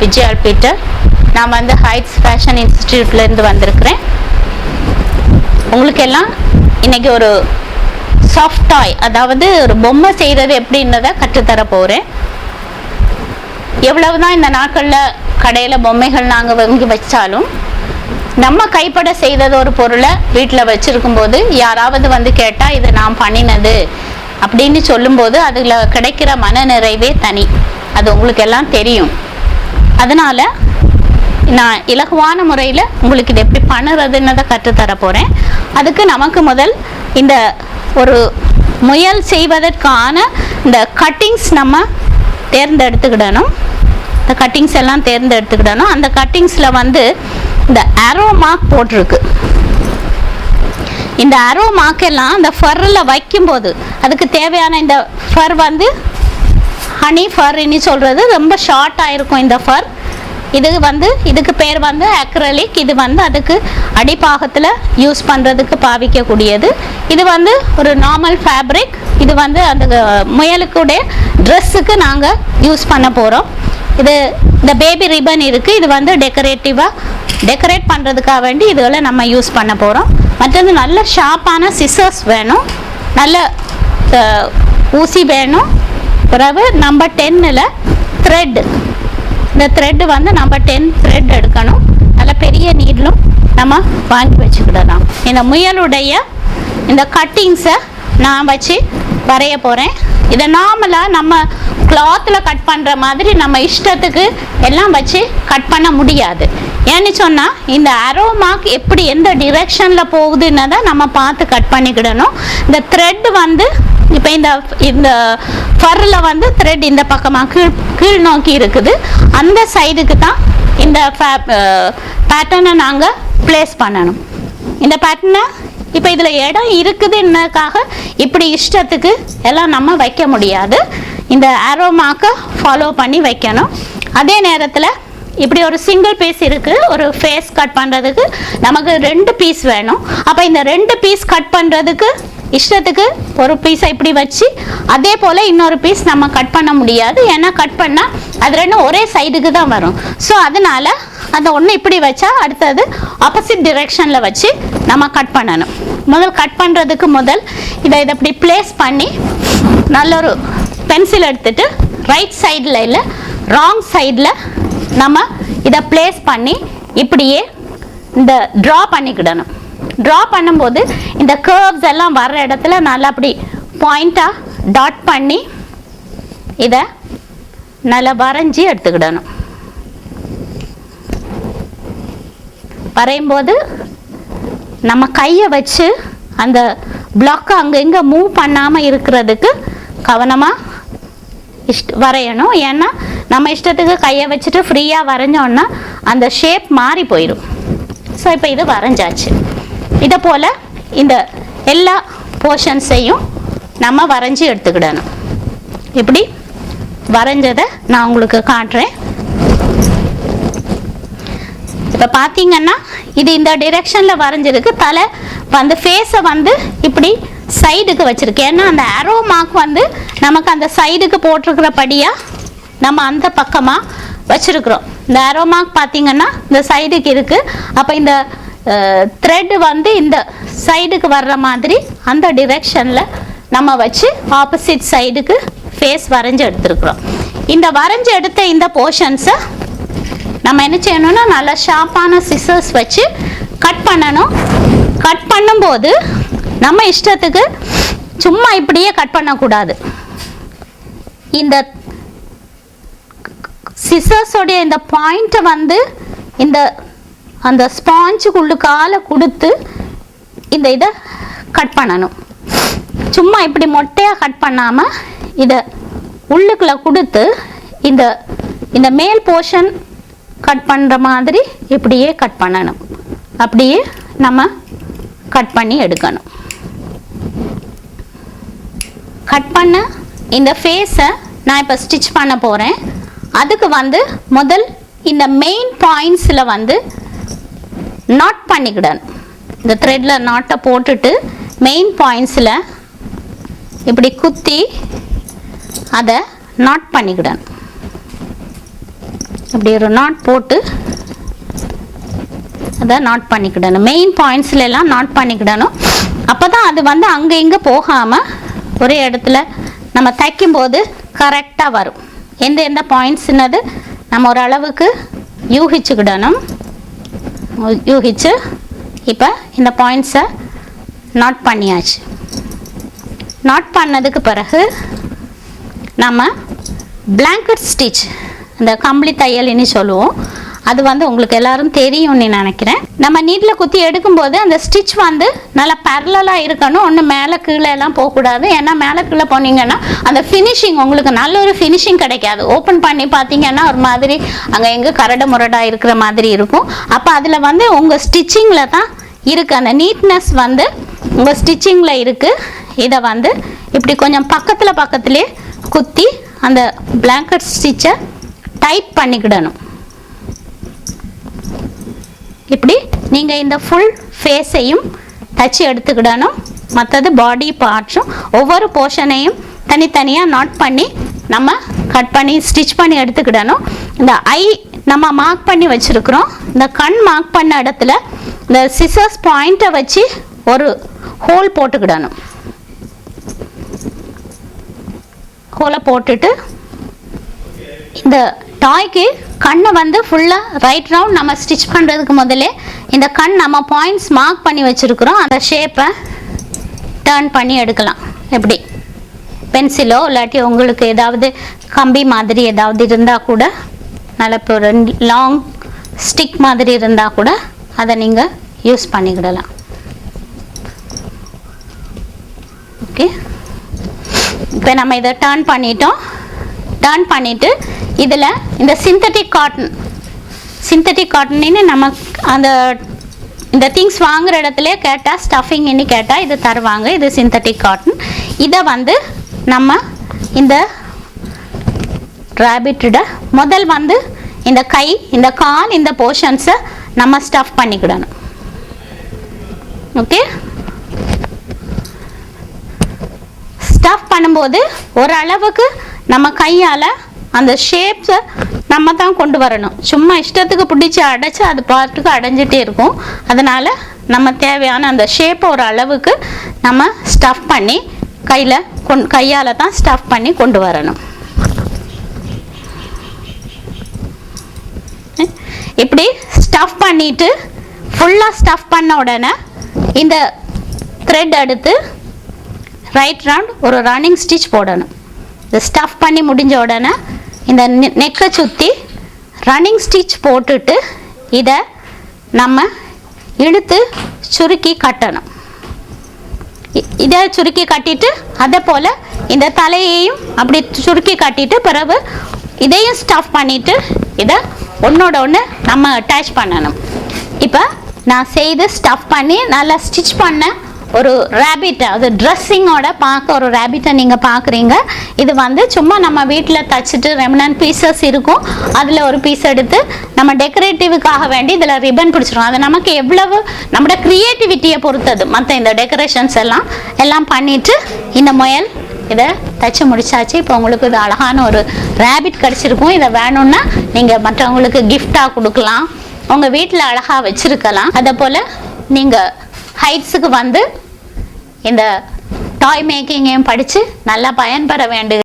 விஜயால் Peter. நான் வந்து heights fashion இன்ஸ்டியூட்லேருந்து வந்திருக்கிறேன். உங்களுக்கு எல்லாம் ஒரு சாஃப்ட் டாய் அதாவது ஒரு பொம்மை செய்கிறது எப்படின்றத கற்றுத்தர போகிறேன் எவ்வளவு தான் இந்த நாட்களில் கடையில் பொம்மைகள் நாங்கள் வாங்கி வச்சாலும் நம்ம கைப்பட செய்தது ஒரு பொருளை வீட்டில் வச்சுருக்கும்போது யாராவது வந்து கேட்டால் இது நான் பண்ணினது அப்படின்னு சொல்லும்போது அதில் கிடைக்கிற மன நிறைவே தனி. அது உங்களுக்கு எல்லாம் தெரியும். அதனால நான் இலகுவான முறையில் உங்களுக்கு இதை எப்படி பண்ணுறதுன்னதை கற்றுத்தர போகிறேன் அதுக்கு நமக்கு முதல் இந்த ஒரு முயல் செய்வதற்கான இந்த கட்டிங்ஸ் நம்ம தேர்ந்தெடுத்துக்கிடணும். இந்த கட்டிங்ஸ் எல்லாம் தேர்ந்தெடுத்துக்கிடணும். அந்த கட்டிங்ஸில் வந்து இந்த அரோ மார்க் போட்டிருக்கு. இந்த அரோ மார்க் எல்லாம் இந்த ஃபர்ரில் வைக்கும்போது அதுக்கு தேவையான இந்த ஃபர் வந்து ஹனி ஃபர்ன்னு சொல்கிறது ரொம்ப ஷார்ட்டாக இருக்கும் இந்த ஃபர் இது வந்து இதுக்கு பேர் வந்து அக்ரலிக் இது வந்து அதுக்கு அடிப்பாகத்தில் யூஸ் பண்ணுறதுக்கு பாவிக்கக்கூடியது. இது வந்து ஒரு நார்மல் ஃபேப்ரிக் இது வந்து அந்த முயலுக்குடைய ட்ரெஸ்ஸுக்கு நாங்கள் யூஸ் பண்ண போகிறோம் இது இந்த பேபி ரிப்பன் இருக்குது இது வந்து டெக்கரேட்டிவாக டெக்கரேட் பண்ணுறதுக்காக வேண்டி இதெல்லாம் நம்ம யூஸ் பண்ண போகிறோம் மற்றது நல்ல ஷார்ப்பான சிசர்ஸ் வேணும். நல்ல ஊசி வேணும். பிறகு நம்பர் டென்னில் த்ரெட் இந்த த்ரெட்டு வந்து நம்ம டென் த்ரெட் எடுக்கணும். நல்ல பெரிய நீட்லும் நம்ம வாங்கி வச்சுக்கிடலாம். இந்த முயலுடைய இந்த கட்டிங்ஸை நான் வச்சு வரைய போகிறேன் இதை நார்மலாக நம்ம கிளாத்தில் கட் பண்ணுற மாதிரி நம்ம இஷ்டத்துக்கு எல்லாம் வச்சு கட் பண்ண முடியாது. ஏன்னு சொன்னால் இந்த அரோ மார்க் எப்படி எந்த டிரெக்ஷனில் போகுதுன்னு தான் நம்ம பார்த்து கட் பண்ணிக்கிடணும். இந்த த்ரெட் வந்து இப்போ இந்த இந்த ஃபர்ரில் வந்து த்ரெட் இந்த பக்கமாக கீழ் கீழ் நோக்கி இருக்குது. அந்த சைடுக்கு தான் இந்த பேட்டர்னை நாங்கள் ப்ளேஸ் பண்ணணும். இந்த பேட்டர்னை இப்போ இதில் இடம் இருக்குதுன்னக்காக இப்படி இஷ்டத்துக்கு எல்லாம் நம்ம வைக்க முடியாது. இந்த ஆரோமாக்க ஃபாலோ பண்ணி வைக்கணும். அதே நேரத்தில் இப்படி ஒரு சிங்கிள் பீஸ் இருக்குது ஒரு ஃபேஸ் கட் பண்ணுறதுக்கு நமக்கு ரெண்டு பீஸ் வேணும். அப்போ இந்த ரெண்டு பீஸ் கட் பண்ணுறதுக்கு இஷ்டத்துக்கு ஒரு பீஸை இப்படி வச்சு அதே போல் இன்னொரு பீஸ் நம்ம கட் பண்ண முடியாது. ஏன்னா கட் பண்ணால் அது ரெண்டும் ஒரே சைடுக்கு தான் வரும். ஸோ அதனால் அந்த ஒன்று இப்படி வச்சா அடுத்தது ஆப்போசிட் டிரெக்ஷனில் வச்சு நம்ம கட் பண்ணணும். முதல் கட் பண்ணுறதுக்கு முதல் இதை இதை இப்படி ப்ளேஸ் பண்ணி நல்ல ஒரு பென்சில் எடுத்துட்டு ரைட் சைடில் இல்லை ராங் சைடில் நம்ம இதை ப்ளேஸ் பண்ணி இப்படியே இந்த ட்ரா பண்ணிக்கிடணும். ட்ரா பண்ணும்போது இந்த கர்வ்ஸ் எல்லாம் வர்ற இடத்துல நல்லா அப்படி பாயிண்ட்டாக டாட் பண்ணி இதை நல்லா வரைஞ்சி எடுத்துக்கிடணும். வரையும்போது நம்ம கையை வச்சு அந்த பிளாக்கை அங்கே இங்கே மூவ் பண்ணாமல் இருக்கிறதுக்கு கவனமாக இஷ்ட வரையணும். ஏன்னா நம்ம இஷ்டத்துக்கு கையை வச்சுட்டு ஃப்ரீயாக வரைஞ்சோன்னா அந்த ஷேப் மாறி போயிடும் ஸோ இப்போ இது வரைஞ்சாச்சு. இதை போல் இந்த எல்லா போர்ஷன்ஸையும் நம்ம வரைஞ்சி எடுத்துக்கிடணும். இப்படி வரைஞ்சதை நான் உங்களுக்கு காட்டுறேன். இப்போ பார்த்தீங்கன்னா இது இந்த டிரெக்ஷனில் வரைஞ்சிருக்கு. தலை வந்து ஃபேஸை வந்து இப்படி சைடுக்கு வச்சுருக்கு. ஏன்னா அந்த அரோ மார்க் வந்து நமக்கு அந்த சைடுக்கு போட்டிருக்கிறபடியாக நம்ம அந்த பக்கமாக வச்சிருக்கிறோம். இந்த அரோ மார்க் பார்த்தீங்கன்னா இந்த சைடுக்கு இருக்குது அப்போ இந்த த்ரெட் வந்து இந்த சைடுக்கு வர்ற மாதிரி அந்த டிரெக்ஷனில் நம்ம வச்சு ஆப்போசிட் சைடுக்கு ஃபேஸ் வரைஞ்சி எடுத்துருக்குறோம். இந்த வரைஞ்சி எடுத்த இந்த போர்ஷன்ஸை நம்ம என்ன செய்யணும்னா நல்லா ஷார்ப்பான சிசர்ஸ் வச்சு கட் பண்ணணும். கட் பண்ணும்போது நம்ம இஷ்டத்துக்கு சும்மா இப்படியே கட் பண்ணக்கூடாது. இந்த சிசர்ஸோடைய இந்த பாயிண்ட்டை வந்து இந்த அந்த ஸ்பாஞ்சுக்குள்ளுக்கால கொடுத்து இந்த இதை கட் பண்ணணும். சும்மா இப்படி மொட்டையாக கட் பண்ணாமல் இதை உள்ளுக்குள்ள கொடுத்து இந்த இந்த மேல் போர்ஷன் கட் பண்ணுற மாதிரி இப்படியே கட் பண்ணணும். அப்படியே நம்ம கட் பண்ணி எடுக்கணும். கட் பண்ண இந்த ஃபேஸை நான் இப்போ ஸ்டிச் பண்ண போகிறேன் அதுக்கு வந்து முதல் இந்த மெயின் பாயிண்ட்ஸில் வந்து நாட் பண்ணிக்கிடணும். இந்த த்ரெட்டில் நாட்டை போட்டுட்டு மெயின் பாயிண்ட்ஸில் இப்படி குத்தி அதை நாட் பண்ணிக்கிடணும். இப்படி ஒரு நாட் போட்டு அதை நாட் பண்ணிக்கிடணும். மெயின் பாயிண்ட்ஸில் எல்லாம் நாட் பண்ணிக்கிடணும். அப்போ தான் அது வந்து அங்கே இங்கே போகாமல் ஒரே இடத்துல நம்ம தைக்கும்போது கரெக்டாக வரும். எந்த எந்த பாயிண்ட்ஸ்னது நம்ம ஓரளவுக்கு யூகிச்சுக்கிடணும். யூகிச்சு இப்போ இந்த பாயிண்ட்ஸை நாட் பண்ணியாச்சு. நாட் பண்ணதுக்கு பிறகு நம்ம blanket ஸ்டிச் இந்த கம்பளி தையல்னு சொல்லுவோம். அது வந்து உங்களுக்கு எல்லாரும் தெரியும்னு நினைக்கிறேன். நம்ம நீட்டில் குத்தி எடுக்கும்போது அந்த ஸ்டிச் வந்து நல்லா பேரலாக இருக்கணும். ஒன்று மேலே கீழே எல்லாம் போகக்கூடாது. ஏன்னா மேலே கீழே போனீங்கன்னா அந்த ஃபினிஷிங் உங்களுக்கு நல்ல ஒரு ஃபினிஷிங் கிடைக்காது. ஓப்பன் பண்ணி பார்த்தீங்கன்னா ஒரு மாதிரி அங்கே எங்கே கரடு முரடாக இருக்கிற மாதிரி இருக்கும். அப்போ அதில் வந்து உங்கள் ஸ்டிச்சிங்கில் தான் இருக்குது அந்த நீட்னஸ் வந்து உங்கள் ஸ்டிச்சிங்கில் இருக்குது இதை வந்து இப்படி கொஞ்சம் பக்கத்தில் பக்கத்துலேயே குத்தி அந்த blanket ஸ்டிச்சை டைட் பண்ணிக்கிடணும். இப்படி நீங்கள் இந்த ஃபுல் ஃபேஸையும் தச்சு எடுத்துக்கிடணும். மற்றது பாடி பார்ட்ஸும் ஒவ்வொரு போர்ஷனையும் தனித்தனியாக நாட் பண்ணி நம்ம கட் பண்ணி ஸ்டிச் பண்ணி எடுத்துக்கிடணும். இந்த ஐ நம்ம மார்க் பண்ணி வச்சுருக்குறோம். இந்த கண் மார்க் பண்ண இடத்துல இந்த சிசர்ஸ் பாயிண்ட்டை வச்சு ஒரு ஹோல் போட்டுக்கிடணும். ஹோலை போட்டுட்டு இந்த டாய்க்கு கண்ணை வந்து ஃபுல்லாக ரைட் ரவுண்ட் நம்ம ஸ்டிச் பண்ணுறதுக்கு முதலே இந்த கண் நம்ம பாயிண்ட்ஸ் மார்க் பண்ணி வச்சுருக்குறோம். அந்த ஷேப்பை டர்ன் பண்ணி எடுக்கலாம். எப்படி? பென்சிலோ இல்லாட்டி உங்களுக்கு ஏதாவது கம்பி மாதிரி ஏதாவது இருந்தால் கூட நல்ல இப்போ ரெண்டு லாங் ஸ்டிக் மாதிரி இருந்தால் கூட அதை நீங்கள் யூஸ் பண்ணிக்கிடலாம். ஓகே இப்போ நம்ம இதை டேர்ன் பண்ணிட்டோம். டர்ன் பண்ணிவிட்டு இதில் இந்த சிந்தட்டிக் காட்டன் சிந்தட்டிக் காட்டன்னு நம்ம அந்த இந்த திங்ஸ் வாங்குற இடத்துல கேட்டால் ஸ்டஃபிங்னு கேட்டால் இது தருவாங்க. இது சிந்தட்டிக் காட்டன் இதை வந்து நம்ம இந்த ரேபிட்டோட முதல் வந்து இந்த கை இந்த கால் இந்த போர்ஷன்ஸை நம்ம ஸ்டஃப் பண்ணிக்கிடணும். ஓகே ஸ்டஃப் பண்ணும்போது ஓரளவுக்கு நம்ம கையால் அந்த ஷேப்ஸை நம்ம தான் கொண்டு வரணும். சும்மா இஷ்டத்துக்கு பிடிச்சி அடைச்சி அது பாட்டுக்கு அடைஞ்சிட்டே இருக்கும். அதனால் நம்ம தேவையான அந்த ஷேப்பை ஒரு அளவுக்கு நம்ம ஸ்டஃப் பண்ணி கையில் கொண் கையால் தான் ஸ்டஃப் பண்ணி கொண்டு வரணும். இப்படி ஸ்டஃப் பண்ணிட்டு ஃபுல்லாக ஸ்டஃப் பண்ண உடனே இந்த த்ரெட் எடுத்து ரைட் ரவுண்ட் ஒரு ரன்னிங் ஸ்டிச் போடணும். இது ஸ்டஃப் பண்ணி முடிஞ்ச உடனே இந்த நெக்கை சுற்றி ரன்னிங் ஸ்டிச் போட்டுட்டு இதை நம்ம இழுத்து சுருக்கி கட்டணும். இதை சுருக்கி கட்டிட்டு அதே போல் இந்த தலையையும் அப்படி சுருக்கி கட்டிட்டு பிறகு இதையும் ஸ்டஃப் பண்ணிட்டு இதை ஒன்றோட ஒன்று நம்ம அட்டாச் பண்ணணும். இப்போ நான் செய்து ஸ்டஃப் பண்ணி நல்லா ஸ்டிச் பண்ண ஒரு ரேபிட்டை அது ட்ரெஸ்ஸிங்கோட பார்க்க ஒரு ரேபிட்டை நீங்கள் பார்க்குறீங்க. இது வந்து சும்மா நம்ம வீட்டில் தச்சுட்டு ரெமனன் பீசஸ் இருக்கும். அதில் ஒரு பீஸ் எடுத்து நம்ம டெக்கரேட்டிவுக்காக வேண்டி இதில் ரிப்பன் பிடிச்சிரும் அது நமக்கு எவ்வளவு நம்மளோட க்ரியேட்டிவிட்டியை பொறுத்தது. மற்ற இந்த டெக்கரேஷன்ஸ் எல்லாம் எல்லாம் பண்ணிவிட்டு இந்த முயல் இதை தச்சு முடிச்சாச்சு. இப்போ உங்களுக்கு இது அழகான ஒரு ரேபிட் கிடச்சிருக்கும். இதை வேணும்னா நீங்கள் மற்றவங்களுக்கு கிஃப்டாக கொடுக்கலாம். உங்கள் வீட்டில் அழகாக வச்சுருக்கலாம். அதை போல் நீங்கள் ஹைட்ஸுக்கு வந்து இந்த டாய் மேக்கிங்கையும் படித்து நல்லா பயன்பெற வேண்டு